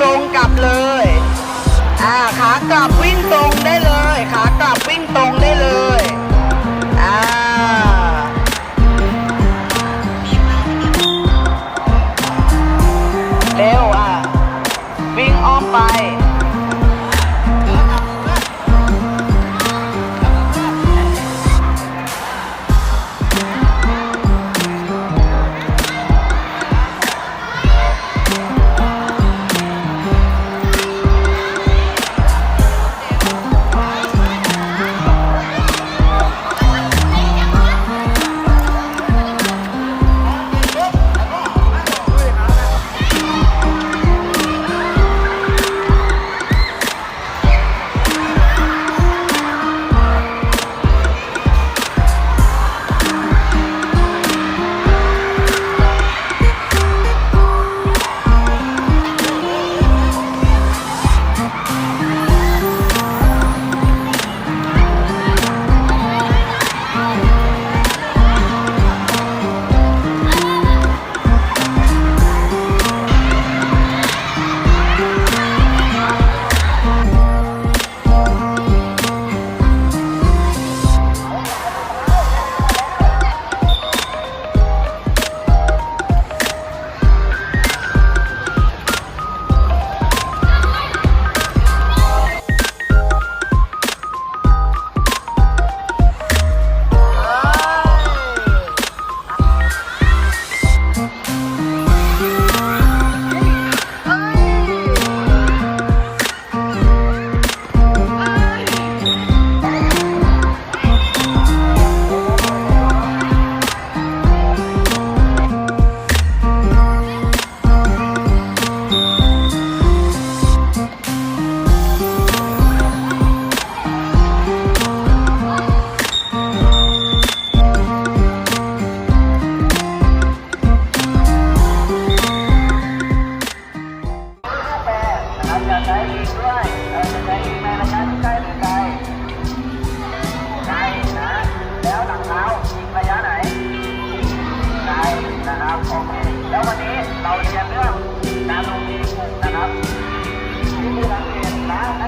ตรงกลับเลย อ่าขากลับวิ่งตรง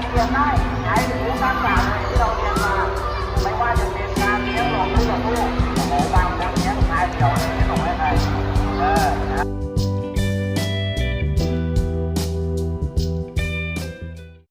ยนเรื่